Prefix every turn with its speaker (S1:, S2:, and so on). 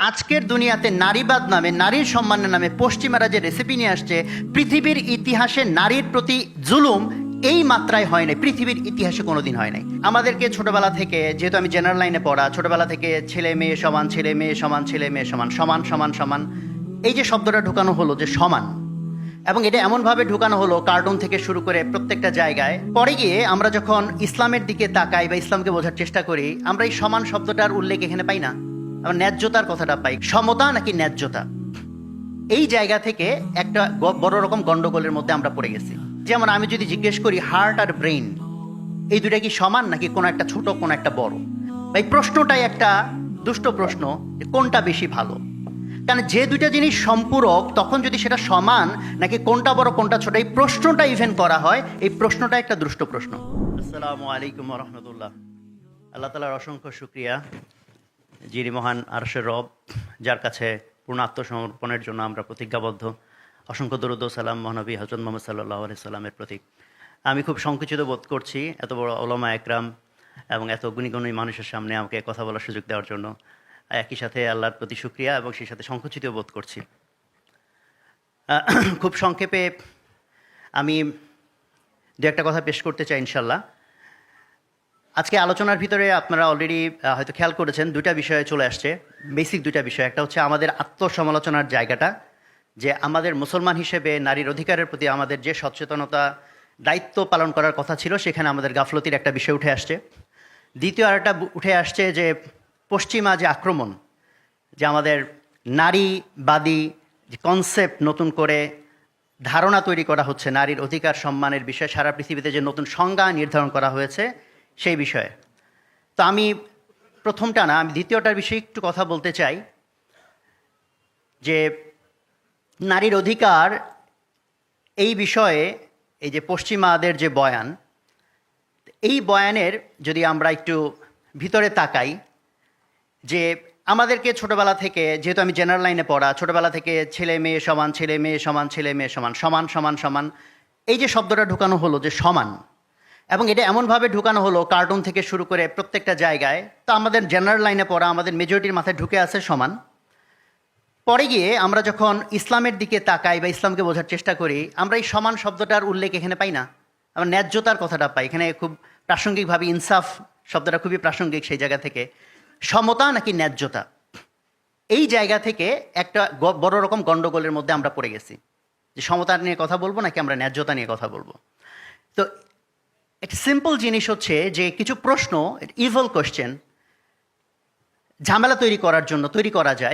S1: আজকের দুনিয়াতে নারীবাদ নামে, নারীর সম্মানের নামে পশ্চিমারা যে রেসিপি নিয়ে আসছে, পৃথিবীর ইতিহাসে নারীর প্রতি জুলুম এই মাত্রায় হয় নাই, পৃথিবীর ইতিহাসে কোনোদিন হয় নাই। আমাদেরকে ছোটবেলা থেকে, যেহেতু আমি জেনারেল লাইনে পড়া, ছোটবেলা থেকে ছেলে মেয়ে সমান, ছেলে মেয়ে সমান, ছেলে মেয়ে সমান সমান সমান সমান, এই যে শব্দটা ঢুকানো হলো যে সমান, এবং এটা এমনভাবে ঢুকানো হলো কার্টুন থেকে শুরু করে প্রত্যেকটা জায়গায়, পরে গিয়ে আমরা যখন ইসলামের দিকে তাকাই বা ইসলামকে বোঝার চেষ্টা করি, আমরা এই সমান শব্দটার উল্লেখ এখানে পাই না। আমরা ন্যায্যতার কথাটা পাই। সমতা নাকি ন্যায্যতা? এই জায়গা থেকে একটা বড় রকম গন্ডগোলের মধ্যে আমরা পড়ে গেছি। যেমন আমি যদি জিজ্ঞেস করি হার্ট আর ব্রেইন এই দুটা কি সমান নাকি কোনো একটা ছোট, কোনো একটা বড়? এই প্রশ্নটাই একটা দুষ্ট প্রশ্ন কোনটা বেশি ভালো? কারণ যে দুইটা জিনিস সম্পূরক, তখন যদি সেটা সমান নাকি কোনটা বড়, কোনটা ছোট, এই প্রশ্নটা ইভেন করা হয়, এই প্রশ্নটা একটা দুষ্ট প্রশ্ন। আসসালামু আলাইকুম রহমতুল্লাহ। আল্লাহ তালার অসংখ্য শুক্রিয়া। যিনি মহান আরশের রব, যার কাছে পূর্ণ আত্মসমর্পণের জন্য আমরা প্রতিজ্ঞাবদ্ধ। অসংখ্য দরুদ সালাম মহানবী হজরত মোহাম্মদ সাল্লাহ আলি সাল্লামের প্রতীক আমি খুব সংকুচিত বোধ করছি এত বড় ওলামা একরাম এবং এত গুণীগুণী মানুষের সামনে আমাকে কথা বলার সুযোগ দেওয়ার জন্য। একই সাথে আল্লাহর প্রতি শুক্রিয়া এবং সেই সাথে সংকুচিত বোধ করছি। খুব সংক্ষেপে আমি দু একটা কথা পেশ করতে চাই ইনশাল্লাহ আজকে আলোচনার ভিতরে আপনারা অলরেডি হয়তো খেয়াল করেছেন, দুইটা বিষয়ে চলে আসছে। বেসিক দুইটা বিষয়। একটা হচ্ছে আমাদের আত্মসমালোচনার জায়গাটা, যে আমাদের মুসলমান হিসেবে নারীর অধিকারের প্রতি আমাদের যে সচেতনতা, দায়িত্ব পালন করার কথা ছিল, সেখানে আমাদের গাফলতির একটা বিষয় উঠে আসছে। দ্বিতীয় আরেকটা উঠে আসছে যে পশ্চিমা যে আক্রমণ, যে আমাদের নারীবাদী যে কনসেপ্ট নতুন করে ধারণা তৈরি করা হচ্ছে, নারীর অধিকার সম্মানের বিষয়ে সারা পৃথিবীতে যে নতুন সংজ্ঞা নির্ধারণ করা হয়েছে সেই বিষয়ে। তো আমি প্রথমটা না, আমি দ্বিতীয়টার বিষয়ে একটু কথা বলতে চাই, যে নারীর অধিকার এই বিষয়ে, এই যে পশ্চিমাদের যে বয়ান, এই বয়ানের যদি আমরা একটু ভিতরে তাকাই, যে আমাদেরকে ছোটবেলা থেকে, যেহেতু আমি জেনারেল লাইনে পড়া, ছোটবেলা থেকে ছেলে মেয়ে সমান, ছেলে মেয়ে সমান, ছেলে মেয়ে সমান সমান সমান সমান, এই যে শব্দটা ঢুকানো হলো যে সমান এবং এটা এমনভাবে ঢুকানো হলো কার্টুন থেকে শুরু করে প্রত্যেকটা জায়গায়। তো আমাদের জেনারেল লাইনে পড়া, আমাদের মেজরিটির মাথায় ঢুকে আছে সমান। পরে গিয়ে আমরা যখন ইসলামের দিকে তাকাই বা ইসলামকে বোঝার চেষ্টা করি, আমরা এই সমান শব্দটার উল্লেখ এখানে পাই না। আমরা ন্যায্যতার কথাটা পাই। এখানে খুব প্রাসঙ্গিকভাবে ইনসাফ শব্দটা খুবই প্রাসঙ্গিক সেই জায়গা থেকে। সমতা নাকি ন্যায্যতা? এই জায়গা থেকে একটা বড় রকম গন্ডগোলের মধ্যে আমরা পড়ে গেছি। যে সমতা নিয়ে কথা বলব নাকি আমরা ন্যায্যতা নিয়ে কথা বলব? তো একটা সিম্পল জিনিস হচ্ছে যে কিছু প্রশ্ন ইভল কোশ্চেন ঝামেলা তৈরি করার জন্য, তৈরি করা যায়।